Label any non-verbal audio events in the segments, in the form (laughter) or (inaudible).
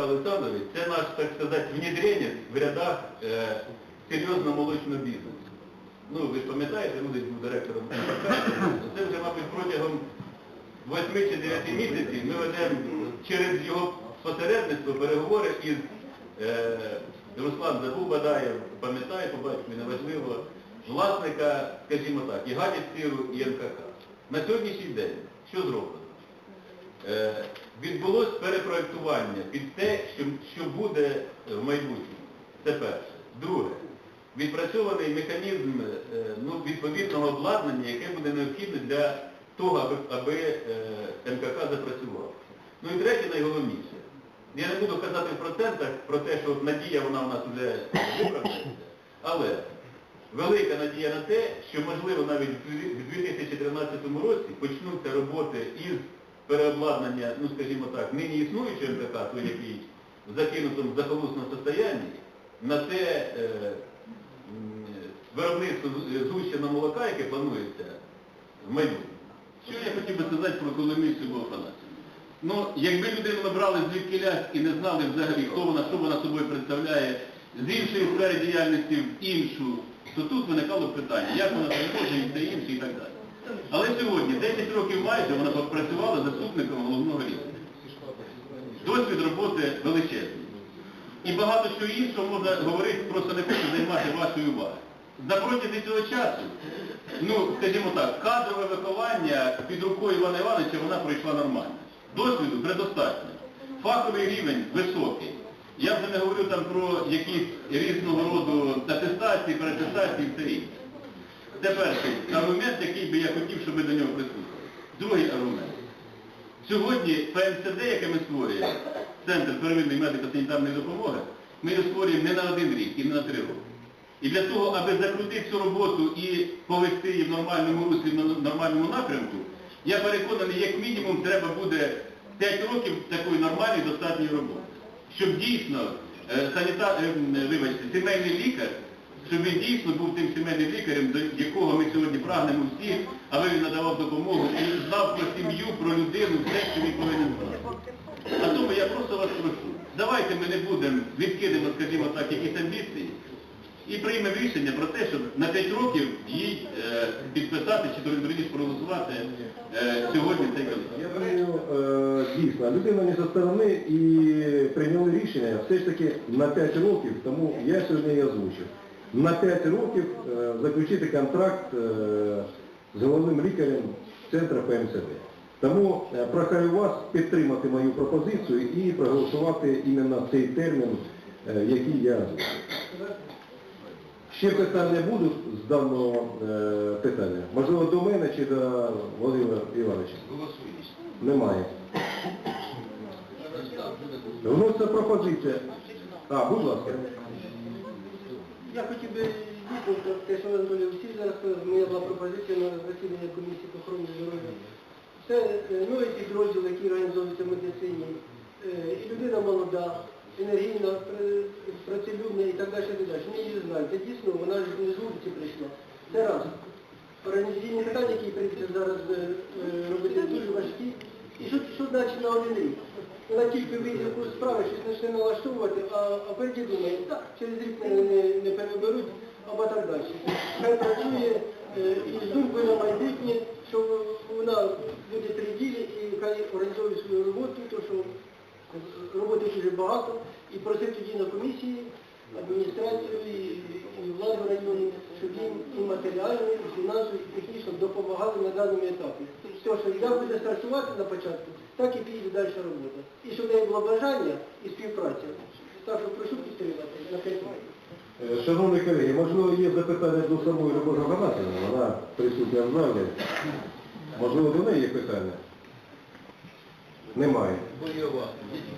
Михайло Олександрович, це наш, так сказати, внедренець в рядах е, серйозного молочного бізнесу. Ну, ви ж пам'ятаєте, ну, десь був директором (coughs) це вже, мабуть, протягом 8 чи 9 місяців ми ведемо через його посередництво переговори із е, Руслан забув Бадаєв, пам'ятає, по батькові неважливо, власника, скажімо так, і Гадяціру, і МКК. На сьогоднішній день що зроблено? Е, відбулось перепроектування під те, що, що буде в майбутньому. Це перше. Друге, відпрацьований механізм е, ну, відповідного обладнання, яке буде необхідне для того, аби, аби е, МКК запрацював. Ну і третє, найголовніше. Я не буду казати в процентах про те, що надія вона у нас вже виправдається, але велика надія на те, що можливо навіть в 2013 році почнуться роботи із переобладнання, ну скажімо так, нині існуючого МКК, той який в закинутому захолусному состоянні, на те е, виробництво згущеного молока, яке планується в майбутньому. Що я хотів би сказати про Коломійцю Богофанасію? Ну, якби людину набрали звідкиля і не знали взагалі, хто вона, що вона собою представляє, з іншої сфери діяльності в іншу, то тут виникало питання, як вона переможе і все інше і так далі. Але сьогодні, 10 років майже, вона попрацювала заступником головного лікаря. Досвід роботи величезний. І багато що іншого можна говорити, просто не хочу займати вашої уваги. На протязі цього часу, ну, скажімо так, кадрове виховання під рукою Івана Івановича вона пройшла нормально. Досвіду предостатньо. Фаховий рівень високий. Я вже не говорю там про якісь різного роду атестації, перетестації і все інше. Це перший аргумент, який би я хотів, щоб ви до нього прислухали. Другий аргумент. Сьогодні ПМСД, яке ми створюємо, Центр первинної медико-санітарної допомоги, ми його створюємо не на один рік і не на три роки. І для того, аби закрутити цю роботу і повести її в нормальному руслі, в нормальному напрямку, я переконаний, як мінімум треба буде 5 років такої нормальної достатньої роботи. Щоб дійсно е, санітар, е, вибачте, сімейний лікар, щоб він дійсно був тим сімейним лікарем, до якого ми сьогодні прагнемо всі, аби він надавав допомогу і знав про сім'ю, про людину, все, що він повинен знати. А тому я просто вас прошу, давайте ми не будемо відкидемо, скажімо так, якісь амбіції і приймемо рішення про те, щоб на 5 років їй е, підписати чи до проголосувати е, сьогодні цей комітет. Я думаю, е, дійсно, людина не зі сторони і прийняли рішення все ж таки на 5 років, тому я сьогодні і озвучив. На 5 років е, заключити контракт е, з головним лікарем центру ПМСД. Тому е, прохаю вас підтримати мою пропозицію і проголосувати іменно цей термін, який я озвучив. Ще питання будуть з даного питання? Можливо, до мене чи до Володимира Івановича? Немає. Вноситься пропозиція. А, будь ласка. Я хотів би дійсно те, що Анатолій Олексійович зараз сказав, моя була пропозиція на засідання комісії по охороні здоров'я. Це е, новий підрозділ, який організовується в медицині. Е, І людина молода, енергійна, працелюбна і так далі. і далі. Ми її знаємо. Це дійсно, вона ж не з вулиці прийшла. Це раз. Організаційні питання, які прийдеться зараз е, е, робити, дуже важкі. І що, що значить на один рік? Вона тільки вийде справи, щось почне налаштовувати, а, а потім думає, так, через рік мене не, не переберуть, або так далі. Хай працює е, і з думкою на майбутнє, що вона буде три ділі і хай організовує свою роботу, то що роботи дуже багато, і просив тоді на комісії адміністрацію і, і владу району, щоб їм і матеріально, і фінансово, і технічно допомагали на даному етапі. Все, що як буде стартувати на початку, так і піде далі робота. І щоб в неї було бажання і співпраця. Так що прошу підтримати на років. Е, Шановні колеги, можливо, є запитання до самої Любові Гранатівни, вона присутня в залі. Можливо, до неї є питання? Немає.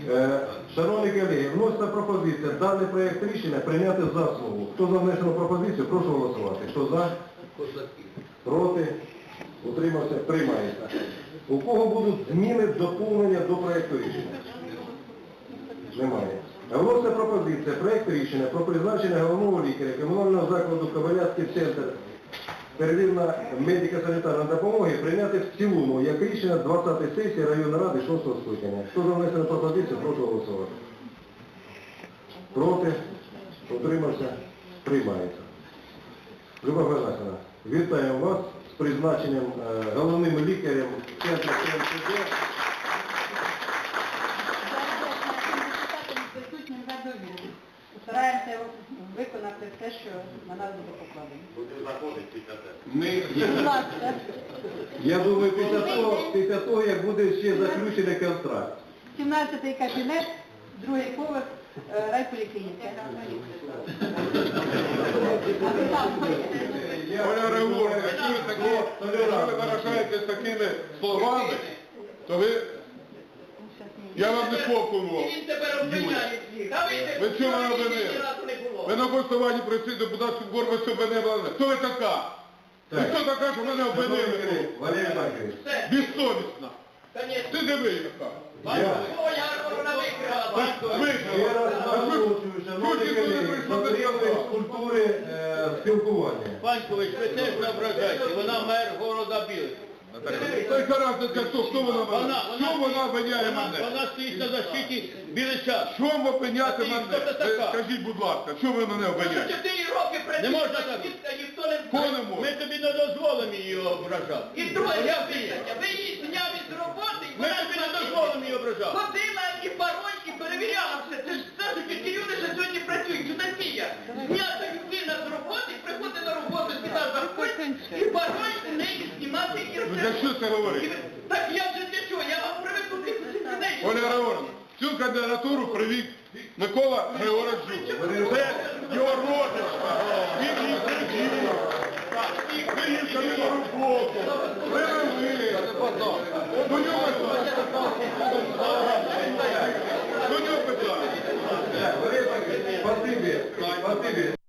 Е, Шановні колеги, вноситься пропозиція даний проєкт рішення прийняти за основу. Хто за внесену пропозицію, прошу голосувати. Хто за? Проти? Утримався? Приймається. У кого будуть зміни, доповнення до проєкту рішення? Немає. Вноситься пропозиція проєкту рішення про призначення головного лікаря комунального закладу Коваляцький центр первинна медико-санітарної допомоги прийняти в цілому як рішення 20-ї сесії районної ради 6 скликання. Хто за пропозицію, прошу голосувати. Проти? Утримався? Приймається. Люба Федорівна, вітаємо вас з призначенням е, головним лікарем центру довіру. Стараємося виконати все, що на нас буде покладено. Ми, Будь ласка, Я думаю, після того, після того, як буде ще заключений контракт. 17-й кабінет, другий поверх, е, райполіклініка. Якщо ви такі, якщо ви виражаєтесь такими словами, то ви, я вам не повконував. Він тепер обвиняє всіх. А ви Ви чого мене обвинили? Ви на голосуванні прийшли депутатську щоб мене обвинили. Хто ви така? Ви Так. хто така, що мене обвинили? Валерій Маркович, Все, Безсовісна. Ти диви, яка. я Оля вона виграла. ще раз наголошую, шановні колеги, потрібної культури е, спілкування. Панькович, ви теж не ображайте, вона мер города Білих. Та й зараз хто вона мене? Вона, Що вона обвиняє вона, мене? вона стоїть на защиті Білича. Що вам обвиняти ти мене? хто ти така? Скажіть, будь ласка, що ви мене обвиняєте? Чотири роки Не можна так. ніхто не Кого знає. не Ми може? тобі не дозволимо її ображати. І друге, я ви її зняли з роботи, і Ми вона тобі не дозволимо її ображати і пароль, і перевіряла все. Це ж це ж ті люди, що сьогодні працюють. Чудосія. Знята людина з роботи, приходить на роботу, сюди заходить, і пароль у неї знімати і Ви все. Для що це говорите? Так я вже для чого? Я вам приведу тих людей. Оля Григорівна, цю кандидатуру привів Микола Григорович Жуков. Це його родич. Він їх привів. Виїхали на роботу. Привели. До нього питання. До нього питання. Так, Валерій Маркович, спасибі, спасибі.